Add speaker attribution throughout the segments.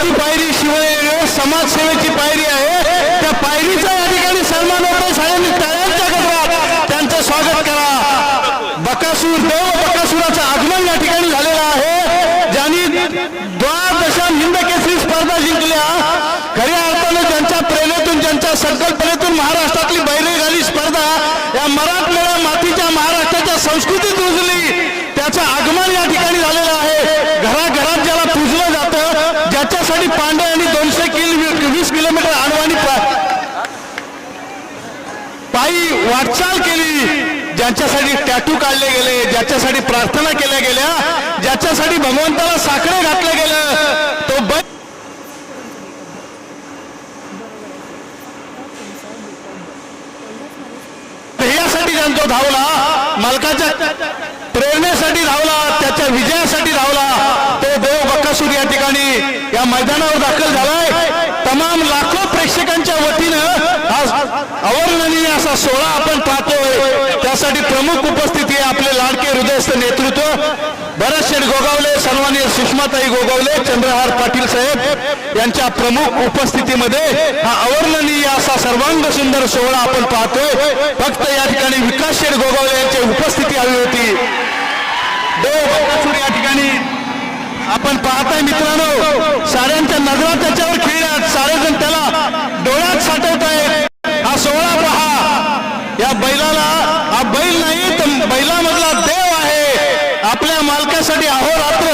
Speaker 1: चौथी पायरी शिवाय समाजसेवेची पायरी आहे. त्या पायरीचा या ठिकाणी सन्मान होतो. सगळ्यांनी टाळ्यांच्या गजरात त्यांचं स्वागत करा. बकासूर देव बकासुराचं आगमन या ठिकाणी झालेलं आहे. ज्यांनी द्वादशा हिंद केसरी स्पर्धा जिंकल्या. खऱ्या अर्थाने त्यांच्या प्रेरणेतून त्यांच्या संकल्पनेतून महाराष्ट्रातली बैलगाडी स्पर्धा या मराठमोळ्या मातीच्या महाराष्ट्राच्या संस्कृतीत रुजली त्याचं आगमन या ठिकाणी झालेलं आहे. घराघरात ज्याला त्याच्यासाठी पांडे आणि दोनशे किल वीस किलोमीटर आणवानी पायी वाटचाल केली. ज्यांच्यासाठी टॅटू काढले गेले ज्याच्यासाठी प्रार्थना केल्या गेल्या ज्याच्यासाठी भगवंताला साखरे घातलं गेलं तो बै ध्येयासाठी ज्यांचा धावला मालकाच्या प्रेरणेसाठी धावला त्याच्या विजयासाठी धावला तो देव बक्कासूर या ठिकाणी या मैदानावर दाखल झालाय. तमाम लाखो प्रेक्षकांच्या वतीनं आज अवर्णनीय असा सोहळा आपण पाहतोय. त्यासाठी प्रमुख उपस्थिती आहे आपले लाडके हृदयस्थ नेतृत्व. भरत शेठ गोगावले सर्वांनी सुषमाताई गोगावले चंद्रहार पाटील साहेब यांच्या प्रमुख उपस्थितीमध्ये हा अवर्णनीय असा सर्वांग सुंदर सोहळा आपण पाहतोय. फक्त या ठिकाणी विकास शेठ गोगावले यांची उपस्थिती हवी होती देव बकासूर या ठिकाणी आपण पाहताय मित्रांनो साऱ्यांच्या नजरा त्याच्यावर खेळल्यात. सारेजण त्याला डोळ्यात साठवत आहेत हा सोहळा पहा. या बैलाला हा बैल नाही तर बैलामधला देव आहे. आपल्या मालकासाठी अहोरात्र.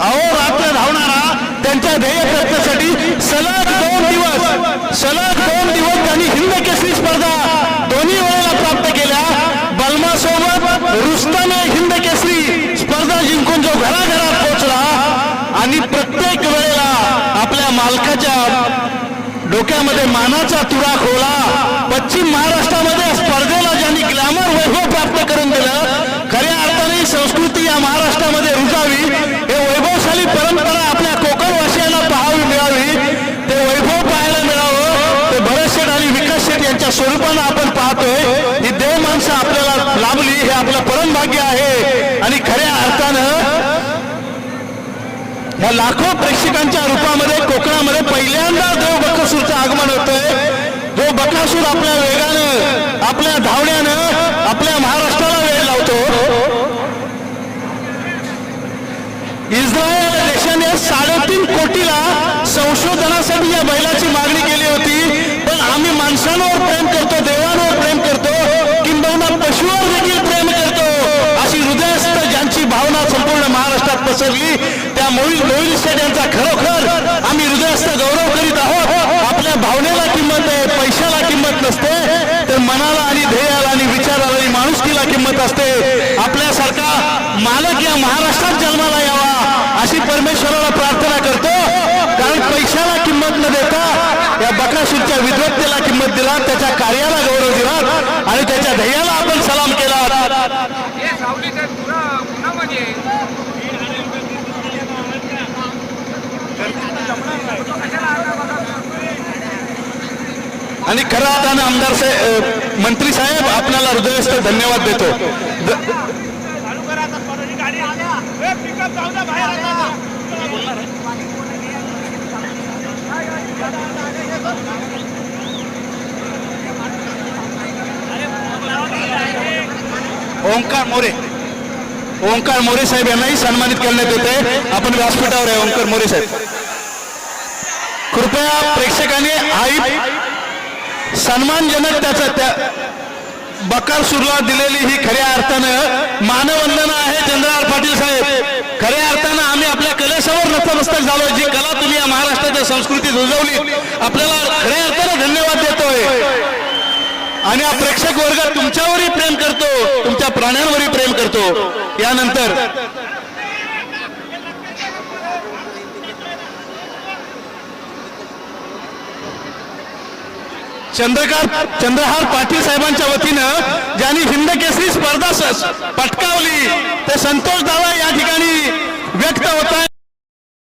Speaker 1: अहोरात्र धावणारा त्यांच्या ध्येय प्रयत्नासाठी सलग दोन दिवस सलग दोन दिवस त्यांनी हिंद केसरी स्पर्धा दोन्ही वेळेला प्राप्त केल्या बलमा सोबत रुस्ताने हिंद केसरी स्पर्धा जिंकून जो घराघरात पोहोचला आणि प्रत्येक वेळेला आपल्या डोक्यामध्ये मानाचा तुरा खोला. पश्चिम महाराष्ट्रामध्ये स्पर्धेला ज्यांनी ग्लॅमर वैभव प्राप्त करून दिलं खऱ्या अर्थाने संस्कृती या महाराष्ट्रामध्ये रुजावी. हे वैभवशाली परंपरा आपल्या कोकणवासियांना पाहावी मिळावी. ते वैभव पाहायला मिळावं. ते भरत शेठ आणि विकास शेठ यांच्या स्वरूपानं आपण पाहतोय ही देव माणसं आपल्याला लाभली हे आपलं परमभाग्य आहे आणि खऱ्या अर्थानं या लाखो प्रेक्षकांच्या रूपामध्ये कोकणामध्ये पहिल्यांदा देव बकासूरचं आगमन होतंय. जो बकासूर आपल्या वेगानं आपल्या धावण्यानं आपल्या महाराष्ट्राला वेळ लावतो. इस्रायल देशाने साडेतीन कोटीला संशोधनासाठी या बैलाची मागणी केली होती पण आम्ही माणसांवर प्रेम करतो. पसरली त्या मोहिल मोहिल स्टेडियमचा खरोखर आम्ही हृदयस्थ गौरव करीत आहोत. आपल्या भावनेला किंमत आहे पैशाला किंमत नसते. तर मनाला आणि ध्येयाला आणि विचाराला आणि माणुसकीला किंमत असते. आपल्यासारखा मालक या महाराष्ट्रात जन्माला यावा अशी परमेश्वराला प्रार्थना करतो. कारण पैशाला किंमत न देता या बकासूरच्या विद्वत्तेला किंमत दिला त्याच्या कार्याला गौरव दिला आणि त्याच्या ध्येयाला आपण आणि खरं अर्थानं आमदार साहेब मंत्री साहेब आपल्याला हृदयस्थ धन्यवाद देतो. ओंकार मोरे. ओंकार मोरे साहेब यांनाही सन्मानित करण्यात येते. आपण व्यासपीठावर आहे ओंकार मोरे साहेब. कृपया प्रेक्षकांनी आई सन्मानजनक त्याचा त्या बकार सुरुवात दिलेली ही खऱ्या अर्थानं मानवंदना आहे चंद्रहार पाटील साहेब. खऱ्या अर्थानं आम्ही आपल्या कलेसमोर नतमस्तक झालो जी कला तुम्ही या महाराष्ट्राच्या संस्कृतीत रुजवली आपल्याला खऱ्या अर्थानं धन्यवाद देतोय. आणि हा प्रेक्षक वर्ग तुमच्यावरही प्रेम करतो तुमच्या प्राण्यांवरही प्रेम करतो. यानंतर चंद्रकांत चंद्रहार पाटील साहेबांच्या वतीनं ज्यांनी हिंद केसरी स्पर्धा पटकावली ते संतोष दावा या ठिकाणी व्यक्त होत आहे